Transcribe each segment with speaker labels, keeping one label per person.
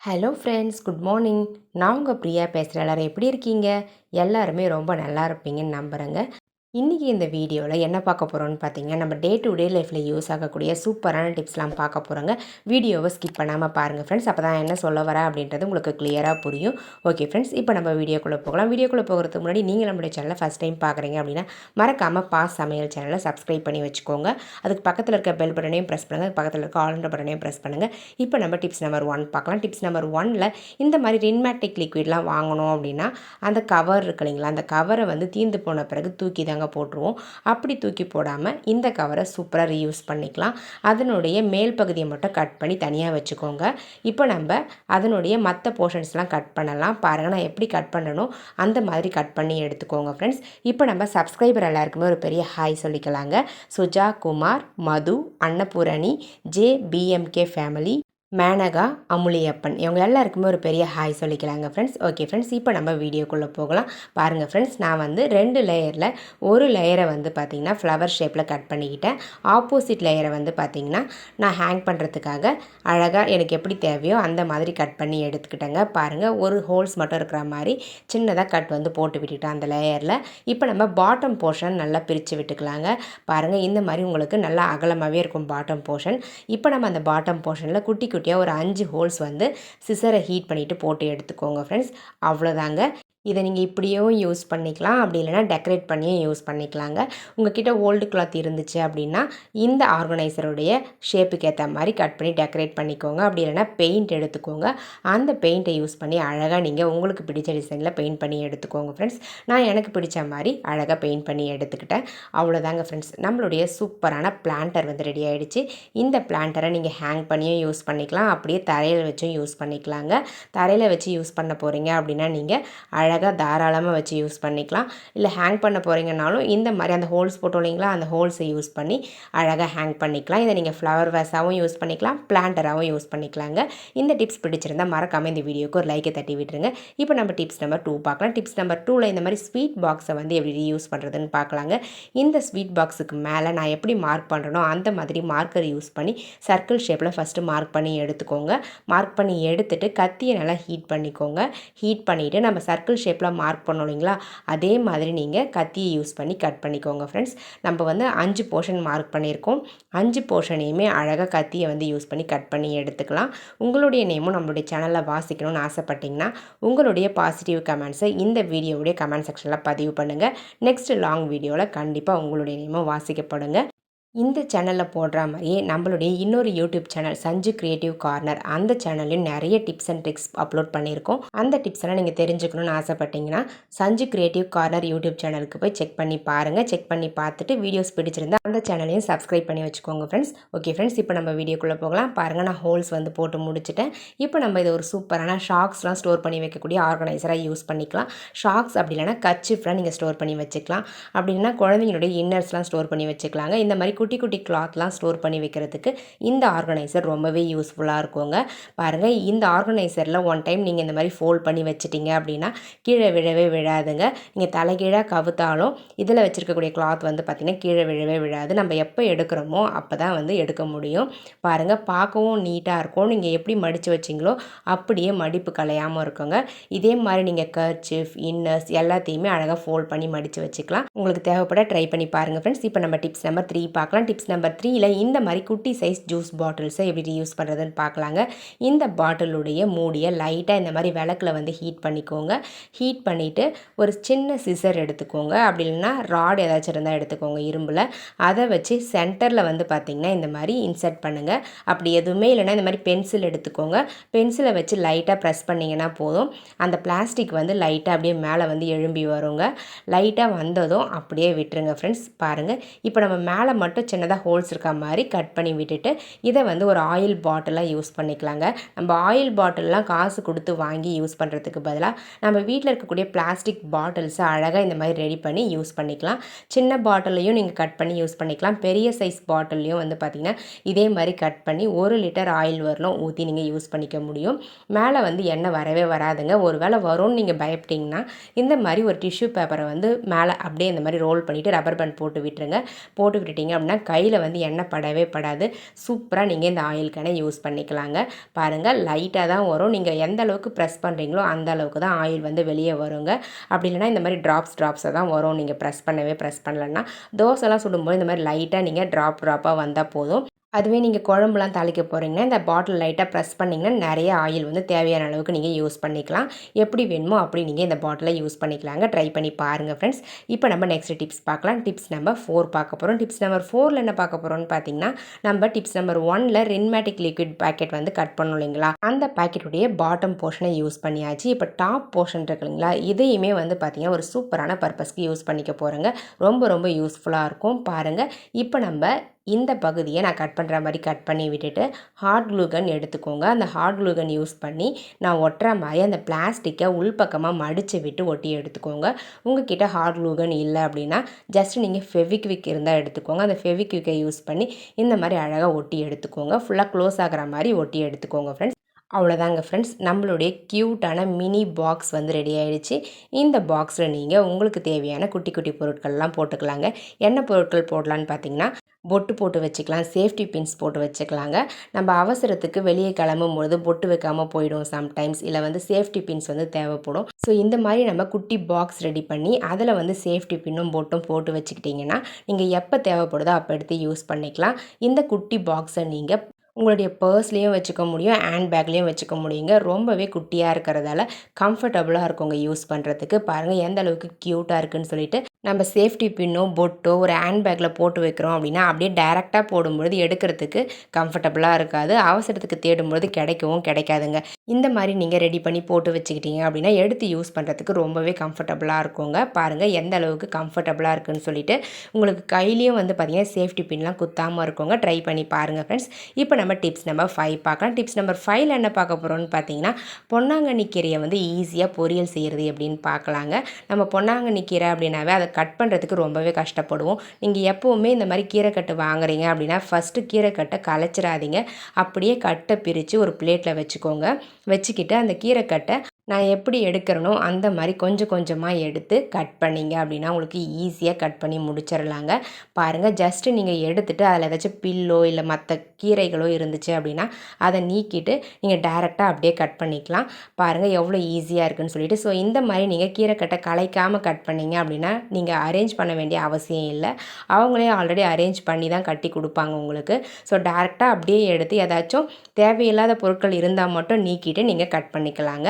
Speaker 1: Hello friends good morning நான் உங்கள் பிரியா பேசுகிறேன் எல்லோரும் எப்படி இருக்கீங்க? எல்லாருமே ரொம்ப நல்லா இருப்பீங்கன்னு நம்புகிறேங்க இன்றைக்கி இந்த வீடியோவில் என்ன பார்க்க போகிறோம்னு பார்த்தீங்கன்னா நம்ம டே டு டே லைஃப்பில் யூஸ் ஆகக்கூடிய சூப்பரான டிப்ஸ்லாம் பார்க்க போகிறோங்க வீடியோவை ஸ்கிப் பண்ணாமல் பாருங்கள் ஃப்ரெண்ட்ஸ் அப்போ தான் என்ன சொல்ல வரேன் அப்படின்றது உங்களுக்கு கிளியராக புரியும். ஓகே ஃப்ரெண்ட்ஸ் இப்போ நம்ம வீடியோக்குள்ளே போகலாம். வீடியோக்குள்ளே போகிறதுக்கு முன்னாடி நீங்கள் நம்மளுடைய சேனலை ஃபஸ்ட் டைம் பார்க்குறீங்க அப்படின்னா மறக்காமல் பாஸ் சமையல் சேனலை சப்ஸ்கிரைப் பண்ணி வச்சுக்கோங்க. அதுக்கு பக்கத்தில் இருக்க பெல் பட்டனையும் ப்ரெஸ் பண்ணுங்கள் பக்கத்தில் இருக்க ஆல்ன்ற பட்டனையும் ப்ரெஸ் பண்ணுங்கள் இப்போ நம்ம டிப்ஸ் நம்பர் ஒன் பார்க்கலாம். டிப்ஸ் நம்பர் ஒனில் இந்த மாதிரி ரின்மேட்டிக் லிக்விட்லாம் வாங்கணும் அப்படின்னா அந்த கவர் இருக்கு இல்லைங்களா அந்த கவரை வந்து தீர்ந்து போன பிறகு தூக்கி தாங்க போட்டுருவோம். அப்படி தூக்கி போடாமல் இந்த கவரை சூப்பராக ரீயூஸ் பண்ணிக்கலாம். அதனுடைய மேல் பகுதியை மட்டும் கட் பண்ணி தனியாக வச்சுக்கோங்க. இப்போ நம்ம அதனுடைய மற்ற போர்ஷன்ஸ்லாம் கட் பண்ணலாம். பாருங்கள் நான் எப்படி கட் பண்ணணும் அந்த மாதிரி கட் பண்ணி எடுத்துக்கோங்க ஃப்ரெண்ட்ஸ் இப்போ நம்ம சப்ஸ்கிரைபர் எல்லாருக்குமே ஒரு பெரிய hi சொல்லிக்கலாங்க. Suja Kumar Madhu Annapoorani J PMK family Menaka Amuliyappan இவங்க எல்லாருக்குமே ஒரு பெரிய ஹாய் சொல்லிக்கலாங்க ஃப்ரெண்ட்ஸ் ஓகே ஃப்ரெண்ட்ஸ் இப்போ நம்ம வீடியோக்குள்ளே போகலாம். பாருங்கள் ஃப்ரெண்ட்ஸ் நான் வந்து ரெண்டு லேயரில் ஒரு லேயரை வந்து பார்த்திங்கன்னா ஃப்ளவர் ஷேப்பில் கட் பண்ணிக்கிட்டேன். ஆப்போசிட் லேயரை வந்து பார்த்திங்கன்னா நான் ஹேங் பண்ணுறதுக்காக அழகாக எனக்கு எப்படி தேவையோ அந்த மாதிரி கட் பண்ணி எடுத்துக்கிட்டேங்க. பாருங்கள் ஒரு ஹோல்ஸ் மட்டும் இருக்கிற மாதிரி சின்னதாக கட் வந்து போட்டு விட்டுட்டேன் அந்த லேயரில் இப்போ நம்ம பாட்டம் போர்ஷன் நல்லா பிரித்து விட்டுக்கலாங்க. பாருங்கள் இந்த மாதிரி உங்களுக்கு நல்லா அகலமாகவே இருக்கும் பாட்டம் போர்ஷன் இப்போ நம்ம அந்த பாட்டம் போர்ஷனில் குட்டி குட்டியாக ஒரு அஞ்சு ஹோல்ஸ் வந்து சிசரை ஹீட் பண்ணிவிட்டு போட்டு எடுத்துக்கோங்க ஃப்ரெண்ட்ஸ் அவ்வளோதாங்க இதை நீங்கள் இப்படியும் யூஸ் பண்ணிக்கலாம். அப்படி இல்லைனா டெக்கரேட் பண்ணியும் யூஸ் பண்ணிக்கலாங்க. உங்ககிட்ட ஓல்டு கிளாத் இருந்துச்சு அப்படின்னா இந்த ஆர்கனைசருடைய ஷேப்புக்கு ஏற்ற மாதிரி கட் பண்ணி டெக்கரேட் பண்ணிக்கோங்க. அப்படி இல்லைனா பெயிண்ட் எடுத்துக்கோங்க. அந்த பெயிண்ட்டை யூஸ் பண்ணி அழகாக நீங்கள் உங்களுக்கு பிடிச்ச டிசைனில் பெயிண்ட் பண்ணி எடுத்துக்கோங்க ஃப்ரெண்ட்ஸ் நான் எனக்கு பிடிச்ச மாதிரி அழகாக பெயிண்ட் பண்ணி எடுத்துக்கிட்டேன். அவ்வளோதாங்க ஃப்ரெண்ட்ஸ் நம்மளுடைய சூப்பரான பிளான்டர் வந்து ரெடி ஆகிடுச்சு இந்த பிளான்டரை நீங்கள் ஹேங் பண்ணியும் யூஸ் பண்ணிக்கலாம். அப்படியே தரையில் வச்சும் யூஸ் பண்ணிக்கலாங்க. தரையில் வச்சு யூஸ் பண்ண போகிறீங்க அப்படின்னா நீங்கள் அழ அழகாக தாராளமாக வச்சு யூஸ் பண்ணிக்கலாம். இல்லை ஹேங் பண்ண போகிறீங்கனாலும் இந்த மாதிரி அந்த ஹோல்ஸ் போட்டோம் இல்லைங்களா அந்த ஹோல்ஸை யூஸ் பண்ணி அழகாக ஹேங் பண்ணிக்கலாம். இதை நீங்கள் ஃப்ளவர் வேஸாகவும் யூஸ் பண்ணிக்கலாம் பிளான்டராகவும் யூஸ் பண்ணிக்கலாங்க. இந்த டிப்ஸ் பிடிச்சிருந்தால் மறக்காமல் இந்த வீடியோக்கு ஒரு லைக்கை தட்டி விட்டுருங்க. இப்போ நம்ம டிப்ஸ் நம்பர் டூ பார்க்கலாம். டிப்ஸ் நம்பர் டூவில் இந்த மாதிரி ஸ்வீட் பாக்ஸை வந்து எப்படி யூஸ் பண்ணுறதுன்னு பார்க்கலாங்க. இந்த ஸ்வீட் பாக்ஸுக்கு மேலே நான் எப்படி மார்க் பண்ணுறனோ அந்த மாதிரி மார்க்கர் யூஸ் பண்ணி சர்க்கிள் ஷேப்பில் ஃபஸ்ட்டு மார்க் பண்ணி எடுத்துக்கோங்க. மார்க் பண்ணி எடுத்துகிட்டு கத்தியை நல்லா ஹீட் பண்ணிக்கோங்க. ஹீட் பண்ணிவிட்டு நம்ம சர்க்கிள் ஷேப்பில் மார்க் பண்ணோம் இல்லைங்களா? அதே மாதிரி நீங்கள் கத்தியை யூஸ் பண்ணி கட் பண்ணிக்கோங்க ஃப்ரெண்ட்ஸ் நம்ம வந்து அஞ்சு போர்ஷன் மார்க் பண்ணியிருக்கோம். அஞ்சு போர்ஷனையுமே அழகாக கத்தியை வந்து யூஸ் பண்ணி கட் பண்ணி எடுத்துக்கலாம். உங்களுடைய நேமும் நம்மளுடைய சேனலில் வாசிக்கணும்னு ஆசைப்பட்டிங்கன்னா உங்களுடைய பாசிட்டிவ் கமெண்ட்ஸை இந்த வீடியோவுடைய கமெண்ட் செக்ஷனில் பதிவு பண்ணுங்கள் நெக்ஸ்ட் லாங் வீடியோவில் கண்டிப்பாக உங்களுடைய நேமும் வாசிக்கப்படுங்க. இந்த சேனலில் போடுற மாதிரியே நம்மளுடைய இன்னொரு YouTube channel Sanju creative corner. அந்த சேனல்லையும் நிறைய டிப்ஸ் அண்ட் ட்ரிக்ஸ் அப்லோட் பண்ணியிருக்கோம். அந்த டிப்ஸ் எல்லாம் நீங்கள் தெரிஞ்சுக்கணும்னு ஆசைப்பட்டீங்கன்னா சஞ்சு கிரியேட்டிவ் கார்னர் யூடியூப் சேனலுக்கு போய் செக் பண்ணி பாருங்கள் செக் பண்ணி பார்த்துட்டு வீடியோஸ் பிடிச்சிருந்தா அந்த சேனலையும் சப்ஸ்கிரைப் பண்ணி வச்சுக்கோங்க ஃப்ரெண்ட்ஸ் ஓகே ஃப்ரெண்ட்ஸ் இப்போ நம்ம வீடியோக்குள்ளே போகலாம். பாருங்கள் நான் ஹோல்ஸ் வந்து போட்டு முடிச்சிட்டேன். இப்போ நம்ம இதை ஒரு சூப்பரான ஷாக்ஸ்லாம் ஸ்டோர் பண்ணி வைக்கக்கூடிய ஆர்கனைசராக யூஸ் பண்ணிக்கலாம். ஷாக்ஸ் அப்படி இல்லைனா கச்சிஃப்லாம் நீங்கள் ஸ்டோர் பண்ணி வச்சுக்கலாம். அப்படின்னா குழந்தைங்களுடைய இன்னர்ஸ்லாம் ஸ்டோர் பண்ணி வச்சுக்கலாங்க. இந்த மாதிரி குட்டி குட்டி கிளாத்லாம் ஸ்டோர் பண்ணி வைக்கிறதுக்கு இந்த ஆர்கனைசர் ரொம்பவே யூஸ்ஃபுல்லாக இருக்குங்க. பாருங்கள் இந்த ஆர்கனைசரில் ஒன் டைம் நீங்கள் இந்த மாதிரி ஃபோல்ட் பண்ணி வச்சிட்டிங்க அப்படின்னா கீழே விழவே விழாதுங்க. நீங்கள் தலைகீழாக கவுத்தாலும் இதில் வச்சுருக்கக்கூடிய கிளாத் வந்து பார்த்திங்கன்னா கீழே விழவே விழாது. நம்ம எப்போ எடுக்கிறோமோ அப்போ தான் வந்து எடுக்க முடியும். பாருங்கள் பார்க்கவும் நீட்டாக இருக்கும். நீங்கள் எப்படி மடித்து வச்சிங்களோ அப்படியே மடிப்பு கலையாமல் இருக்குங்க. இதே மாதிரி நீங்கள் கர்ச்சிஃப் இன்னர்ஸ் எல்லாத்தையுமே அழகாக ஃபோல்ட் பண்ணி மடித்து வச்சுக்கலாம். உங்களுக்கு தேவைப்பட ட்ரை பண்ணி பாருங்கள் ஃப்ரெண்ட்ஸ் இப்போ நம்ம டிப்ஸ் நம்பர் த்ரீ பார்க்க பார்க்கலாம். டிப்ஸ் நம்பர் த்ரீயில் இந்த மாதிரி குட்டி சைஸ் ஜூஸ் பாட்டில்ஸை எப்படி யூஸ் பண்ணுறதுன்னு பார்க்கலாங்க. இந்த பாட்டிலுடைய மூடியை லைட்டாக இந்த மாதிரி விளக்கில் வந்து ஹீட் பண்ணிக்கோங்க. ஹீட் பண்ணிவிட்டு ஒரு சின்ன சிசர் எடுத்துக்கோங்க. அப்படி இல்லைன்னா ராட் ஏதாச்சும் இருந்தால் எடுத்துக்கோங்க இரும்பில். அதை வச்சு சென்டரில் வந்து பார்த்திங்கன்னா இந்த மாதிரி இன்சர்ட் பண்ணுங்கள் அப்படி எதுவுமே இல்லைன்னா இந்த மாதிரி பென்சில் எடுத்துக்கோங்க. பென்சிலை வச்சு லைட்டாக ப்ரெஸ் பண்ணிங்கன்னா போதும். அந்த பிளாஸ்டிக் வந்து லைட்டாக அப்படியே மேலே வந்து எழும்பி வருங்க. லைட்டாக வந்ததும் அப்படியே விட்டுருங்க ஃப்ரெண்ட்ஸ் பாருங்கள் இப்போ நம்ம மேலே மட்டும் அளவுக்கு சின்னதாக ஹோல்ஸ் இருக்க மாதிரி கட் பண்ணி விட்டுட்டு இதை வந்து ஒரு ஆயில் பாட்டிலாக யூஸ் பண்ணிக்கலாங்க. நம்ம ஆயில் பாட்டிலெலாம் காசு கொடுத்து வாங்கி யூஸ் பண்ணுறதுக்கு பதிலாக நம்ம வீட்டில் இருக்கக்கூடிய பிளாஸ்டிக் பாட்டில்ஸை அழகாக இந்த மாதிரி ரெடி பண்ணி யூஸ் பண்ணிக்கலாம். சின்ன பாட்டிலையும் நீங்கள் கட் பண்ணி யூஸ் பண்ணிக்கலாம். பெரிய சைஸ் பாட்டிலையும் வந்து பார்த்திங்கன்னா இதே மாதிரி கட் பண்ணி ஒரு லிட்டர் ஆயில் வரலும் ஊற்றி நீங்கள் யூஸ் பண்ணிக்க முடியும். மேலே வந்து எண்ணெய் வரவே வராதுங்க. ஒரு வேளை வரும்னு நீங்கள் பயப்பட்டிங்கன்னா இந்த மாதிரி ஒரு டிஷ்யூ பேப்பரை வந்து மேலே அப்படியே இந்த மாதிரி ரோல் பண்ணிவிட்டு ரப்பர் பேண்ட் போட்டு விட்டுருங்க. போட்டு விட்டுட்டிங்க அப்படின்னா பண்ணால் கையில் வந்து எண்ணெய் படவே படாது. சூப்பராக நீங்கள் இந்த ஆயில் கேனை யூஸ் பண்ணிக்கலாங்க. பாருங்கள் லைட்டாக தான் வரும். நீங்கள் எந்த அளவுக்கு ப்ரெஸ் பண்ணுறீங்களோ அந்த அளவுக்கு தான் ஆயில் வந்து வெளியே வருங்க. அப்படி இல்லைனா இந்த மாதிரி ட்ராப்ஸ் ட்ராப்ஸாக தான் வரும். நீங்கள் ப்ரெஸ் பண்ணவே ப்ரெஸ் பண்ணலன்னா தோசைலாம் சுடும்போது இந்த மாதிரி லைட்டாக நீங்கள் ட்ராப் ட்ராப்பாக வந்தால் போதும். அதுவே நீங்கள் குழம்புலாம் தாளிக்க போகிறீங்கன்னா இந்த பாட்டில் லைட்டாக ப்ரெஸ் பண்ணிங்கன்னா நிறைய ஆயில் வந்து தேவையான அளவுக்கு நீங்கள் யூஸ் பண்ணிக்கலாம். எப்படி வேணுமோ அப்படி நீங்கள் இந்த பாட்டிலை யூஸ் பண்ணிக்கலாங்க. ட்ரை பண்ணி பாருங்கள் ஃப்ரெண்ட்ஸ். இப்போ நம்ம நெக்ஸ்ட் டிப்ஸ் பார்க்கலாம். டிப்ஸ் நம்பர் ஃபோர் பார்க்க போகிறோம் டிப்ஸ் நம்பர் ஃபோரில் என்ன பார்க்க போகிறோம்னு பார்த்தீங்கன்னா நம்ம டிப்ஸ் நம்பர் ஒனில் ரின்மேட்டிக் லிக்விட் பேக்கெட் வந்து கட் பண்ணோம் இல்லைங்களா? அந்த பேக்கெட்டுடைய பாட்டம் போர்ஷனை யூஸ் பண்ணியாச்சு. இப்போ டாப் போர்ஷன் இருக்கு இல்லைங்களா? இதையுமே வந்து பார்த்தீங்கன்னா ஒரு சூப்பரான பர்பஸ்க்கு யூஸ் பண்ணிக்க போகிறோங்க ரொம்ப ரொம்ப யூஸ்ஃபுல்லாக இருக்கும். பாருங்கள் இப்போ நம்ம இந்த பகுதியை நான் கட் பண்ணுற மாதிரி கட் பண்ணி விட்டுட்டு ஹார்ட் க்ளூகன் எடுத்துக்கோங்க. அந்த ஹார்ட் க்ளூகன் யூஸ் பண்ணி நான் ஒட்டுற மாதிரி அந்த பிளாஸ்டிக்கை உள்பக்கமாக மடித்து விட்டு ஒட்டி எடுத்துக்கோங்க. உங்ககிட்ட ஹார்ட் க்ளூகன் இல்லை அப்படின்னா ஜஸ்ட் நீங்கள் ஃபெவிக்விக் இருந்தால் எடுத்துக்கோங்க. அந்த ஃபெவிக்விக்கை யூஸ் பண்ணி இந்த மாதிரி அழகாக ஒட்டி எடுத்துக்கோங்க. ஃபுல்லாக க்ளோஸ் ஆகிற மாதிரி ஒட்டி எடுத்துக்கோங்க ஃப்ரெண்ட்ஸ் அவ்வளோதாங்க ஃப்ரெண்ட்ஸ் நம்மளுடைய க்யூட்டான மினி பாக்ஸ் வந்து ரெடி ஆகிடுச்சு இந்த பாக்ஸில் நீங்கள் உங்களுக்கு தேவையான குட்டி குட்டி பொருட்கள்லாம் போட்டுக்கலாங்க. என்ன பொருட்கள் போடலான்னு பார்த்தீங்கன்னா பொட்டு போட்டு வச்சுக்கலாம். சேஃப்டி பின்ஸ் போட்டு வச்சுக்கலாங்க. நம்ம அவசரத்துக்கு வெளியே கிளம்பும் பொழுது பொட்டு வைக்காமல் போயிடும் சம்டைம்ஸ். இல்லை வந்து சேஃப்டி பின்ஸ் வந்து தேவைப்படும். ஸோ இந்த மாதிரி நம்ம குட்டி பாக்ஸ் ரெடி பண்ணி அதில் வந்து சேஃப்டி பின்னும் பொட்டும் போட்டு வச்சுக்கிட்டிங்கன்னா நீங்கள் எப்போ தேவைப்படுதோ அப்போ எடுத்து யூஸ் பண்ணிக்கலாம். இந்த குட்டி பாக்ஸை நீங்கள் உங்களுடைய பர்ஸ்லேயும் வச்சுக்க முடியும் ஹேண்ட் பேக்லேயும் வச்சுக்க முடியுங்க. ரொம்பவே குட்டியாக இருக்கிறதால கம்ஃபர்டபுளாக இருக்குங்க யூஸ் பண்ணுறதுக்கு பாருங்கள் எந்த அளவுக்கு க்யூட்டாக இருக்குன்னு சொல்லிட்டு நம்ம சேஃப்டி பின்னோ பொட்டோ ஒரு ஹேண்ட் பேக்கில் போட்டு வைக்கிறோம் அப்படின்னா அப்படியே டேரெக்டாக போடும்பொழுது எடுக்கிறதுக்கு கம்ஃபர்டபுளாக இருக்காது. அவசரத்துக்கு தேடும்பொழுது கிடைக்கவும் கிடைக்காதுங்க. இந்த மாதிரி நீங்கள் ரெடி பண்ணி போட்டு வச்சுக்கிட்டீங்க அப்படின்னா எடுத்து யூஸ் பண்ணுறதுக்கு ரொம்பவே கம்ஃபர்டபுளாக இருக்குங்க. பாருங்கள் எந்த அளவுக்கு கம்ஃபர்டபுளாக இருக்குன்னு சொல்லிட்டு உங்களுக்கு கையிலையும் வந்து பார்த்திங்கன்னா சேஃப்டி பின்லாம் குத்தாமல் இருக்குங்க. ட்ரை பண்ணி பாருங்கள் ஃப்ரெண்ட்ஸ் இப்போ நம்ம டிப்ஸ் நம்பர் ஃபைவ் பார்க்கலாம். டிப்ஸ் நம்பர் ஃபைவ்ல என்ன பார்க்க போகிறோம்னு பார்த்தீங்கன்னா பொன்னாங்கண்ணி கீரையை வந்து ஈஸியாக பொரியல் செய்கிறது அப்படின்னு பார்க்கலாங்க. நம்ம பொன்னாங்கண்ணி கீரை அப்படின்னாவே அதை கட் பண்ணுறதுக்கு ரொம்பவே கஷ்டப்படுவோம். நீங்கள் எப்போவுமே இந்த மாதிரி கீரைக்கட்டு வாங்குறீங்க அப்படின்னா ஃபஸ்ட்டு கீரைக்கட்டை கலைச்சிடாதீங்க. அப்படியே கட்டை பிரித்து ஒரு பிளேட்டில் வச்சுக்கோங்க. வச்சுக்கிட்டு அந்த கீரைக்கட்டை நான் எப்படி எடுக்கிறனோ அந்த மாதிரி கொஞ்சம் கொஞ்சமாக எடுத்து கட் பண்ணிங்க அப்படின்னா உங்களுக்கு ஈஸியாக கட் பண்ணி முடிச்சிடலாங்க பாருங்கள் ஜஸ்ட்டு நீங்கள் எடுத்துகிட்டு அதில் ஏதாச்சும் பில்லோ இல்லை மற்ற கீரைகளோ இருந்துச்சு அப்படின்னா அதை நீக்கிட்டு நீங்கள் டேரெக்டாக அப்படியே கட் பண்ணிக்கலாம். பாருங்கள் எவ்வளோ ஈஸியாக இருக்குன்னு சொல்லிட்டு. ஸோ இந்த மாதிரி நீங்கள் கீரை கலைக்காமல் கட் பண்ணிங்க அப்படின்னா நீங்கள் அரேஞ்ச் பண்ண வேண்டிய அவசியம் இல்லை. அவங்களே ஆல்ரெடி அரேஞ்ச் பண்ணி தான் கட்டி கொடுப்பாங்க உங்களுக்கு. ஸோ டேரெக்டாக அப்படியே எடுத்து ஏதாச்சும் தேவையில்லாத பொருட்கள் இருந்தால் மட்டும் நீக்கிட்டு நீங்கள் கட் பண்ணிக்கலாங்க.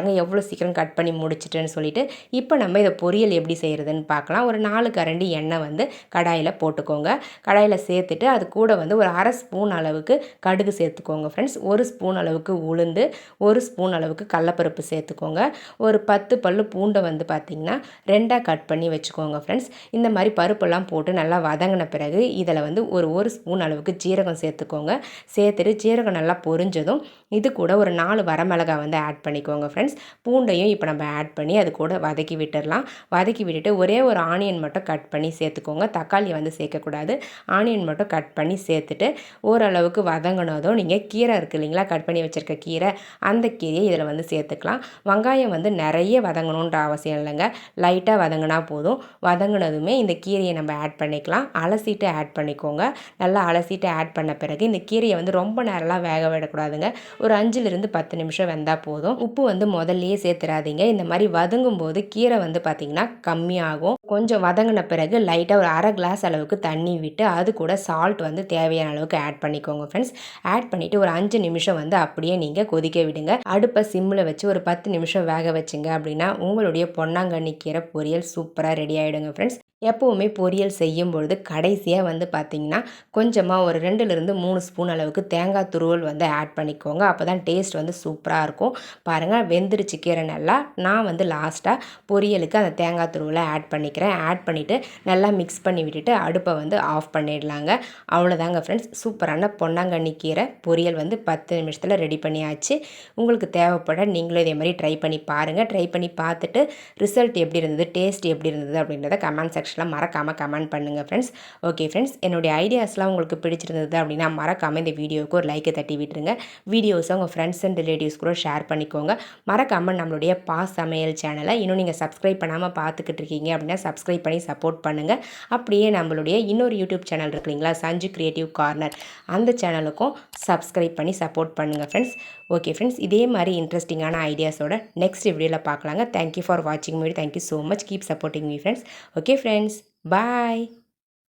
Speaker 1: பாருங்கள் எவ்வளோ சீக்கிரம் கட் பண்ணி முடிச்சிட்டேன்னு சொல்லிட்டு இப்போ நம்ம இதை பொரியல் எப்படி செய்கிறதுன்னு பார்க்கலாம். ஒரு நாலு கரண்டி எண்ணெய் வந்து கடாயில் போட்டுக்கோங்க. கடாயில் சேர்த்துட்டு அது கூட வந்து ஒரு அரை ஸ்பூன் அளவுக்கு கடுகு சேர்த்துக்கோங்க ஃப்ரெண்ட்ஸ் ஒரு ஸ்பூன் அளவுக்கு உளுந்து ஒரு ஸ்பூன் அளவுக்கு கடலப்பருப்பு சேர்த்துக்கோங்க. ஒரு பத்து பல்லு பூண்டை வந்து பார்த்திங்கன்னா ரெண்டாக கட் பண்ணி வச்சுக்கோங்க ஃப்ரெண்ட்ஸ் இந்த மாதிரி பருப்பெல்லாம் போட்டு நல்லா வதங்கின பிறகு இதில் வந்து ஒரு ஒரு ஸ்பூன் அளவுக்கு ஜீரகம் சேர்த்துக்கோங்க. சேர்த்துட்டு ஜீரகம் நல்லா பொரிஞ்சதும் இது கூட ஒரு நாலு வரமிளகாய் வந்து ஆட் பண்ணிக்கோங்க ஃப்ரெண்ட்ஸ் ஃப்ரெண்ட்ஸ் பூண்டையும் இப்போ நம்ம ஆட் பண்ணி அது கூட வதக்கி விட்டுடலாம் வதக்கி விட்டுட்டு ஒரே ஒரு ஆனியன் மட்டும் கட் பண்ணி சேர்த்துக்கோங்க. தக்காளி வந்து சேர்க்கக்கூடாது. ஆனியன் மட்டும் கட் பண்ணி சேர்த்துட்டு ஓரளவுக்கு வதங்கினதும் நீங்கள் கீரை இருக்குது இல்லைங்களா? கட் பண்ணி வச்சுருக்க கீரை அந்த கீரையை இதில் வந்து சேர்த்துக்கலாம். வெங்காயம் வந்து நிறைய வதங்கணுன்ற அவசியம் இல்லைங்க. லைட்டாக வதங்கினா போதும். வதங்கினதுமே இந்த கீரையை நம்ம ஆட் பண்ணிக்கலாம். அலசிட்டு ஆட் பண்ணிக்கோங்க. நல்லா அலசிட்டு ஆட் பண்ண பிறகு இந்த கீரையை வந்து ரொம்ப நேரம்லாம் வேக விடக்கூடாதுங்க. ஒரு அஞ்சுலேருந்து பத்து நிமிஷம் வெந்தால் போதும். உப்பு வந்து முதல்லையே சேர்த்துறாதீங்க இந்த மாதிரி வதங்கும் போது கீரை வந்து பார்த்திங்கன்னா கம்மியாகும். கொஞ்சம் வதங்கின பிறகு லைட்டாக ஒரு அரை கிளாஸ் அளவுக்கு தண்ணி விட்டு அது கூட சால்ட் வந்து தேவையான அளவுக்கு ஆட் பண்ணிக்கோங்க ஃப்ரெண்ட்ஸ் ஆட் பண்ணிவிட்டு ஒரு அஞ்சு நிமிஷம் வந்து அப்படியே நீங்கள் கொதிக்க விடுங்க. அடுப்பை சிம்மில் வச்சு ஒரு பத்து நிமிஷம் வேக வச்சுங்க அப்படின்னா உங்களுடைய பொன்னாங்கண்ணி கீரை பொரியல் சூப்பராக ரெடி ஆகிடுங்க ஃப்ரெண்ட்ஸ் எப்போவுமே பொரியல் செய்யும் பொழுது கடைசியாக வந்து பார்த்திங்கன்னா கொஞ்சமாக ஒரு ரெண்டுலேருந்து மூணு ஸ்பூன் அளவுக்கு தேங்காய் துருவல் வந்து ஆட் பண்ணிக்கோங்க. அப்போ தான் டேஸ்ட் வந்து சூப்பராக இருக்கும். பாருங்கள் வெந்துருச்சு கீரை நல்லா. நான் வந்து லாஸ்ட்டாக பொரியலுக்கு அந்த தேங்காய் துருவலை ஆட் பண்ணிக்கிறேன். ஆட் பண்ணிவிட்டு நல்லா மிக்ஸ் பண்ணி விட்டுட்டு அடுப்பை வந்து ஆஃப் பண்ணிடலாங்க. அவ்வளோதாங்க ஃப்ரெண்ட்ஸ் சூப்பரான பொன்னாங்கண்ணி கீரை பொரியல் வந்து பத்து நிமிஷத்தில் ரெடி பண்ணியாச்சு. உங்களுக்கு தேவைப்பட நீங்களும் இதே மாதிரி ட்ரை பண்ணி பாருங்கள் ட்ரை பண்ணி பார்த்துட்டு ரிசல்ட் எப்படி இருந்தது டேஸ்ட் எப்படி இருந்தது அப்படின்றத கமெண்ட் செக்ஷன் செக்ஷனில் மறக்காமல் கமெண்ட் பண்ணுங்கள் ஃப்ரெண்ட்ஸ் ஓகே ஃப்ரெண்ட்ஸ் என்னுடைய ஐடியாஸ்லாம் உங்களுக்கு பிடிச்சிருந்தது அப்படின்னா மறக்காமல் இந்த வீடியோவுக்கு ஒரு லைக்கை தட்டி விட்டுருங்க. வீடியோஸை உங்கள் ஃப்ரெண்ட்ஸ் அண்ட் ரிலேட்டிவ்ஸ் கூட ஷேர் பண்ணிக்கோங்க. மறக்காமல் நம்மளுடைய பா சமையல் சேனலை இன்னும் நீங்கள் சப்ஸ்கிரைப் பண்ணாமல் பார்த்துக்கிட்டு இருக்கீங்க அப்படின்னா சப்ஸ்கிரைப் பண்ணி சப்போர்ட் பண்ணுங்கள் அப்படியே நம்மளுடைய இன்னொரு யூடியூப் சேனல் இருக்கு இல்லைங்களா சஞ்சு கிரியேட்டிவ் கார்னர் அந்த சேனலுக்கும் சப்ஸ்கிரைப் பண்ணி சப்போர்ட் பண்ணுங்கள் ஃப்ரெண்ட்ஸ் ஓகே ஃப்ரெண்ட்ஸ் இதே மாதிரி இன்ட்ரெஸ்டிங்கான ஐடியாஸோட நெக்ஸ்ட் வீடியோவில் பார்க்கலாங்க. தேங்க்யூ ஃபார் வாட்சிங் me thank you so much keep supporting me friends okay friends bye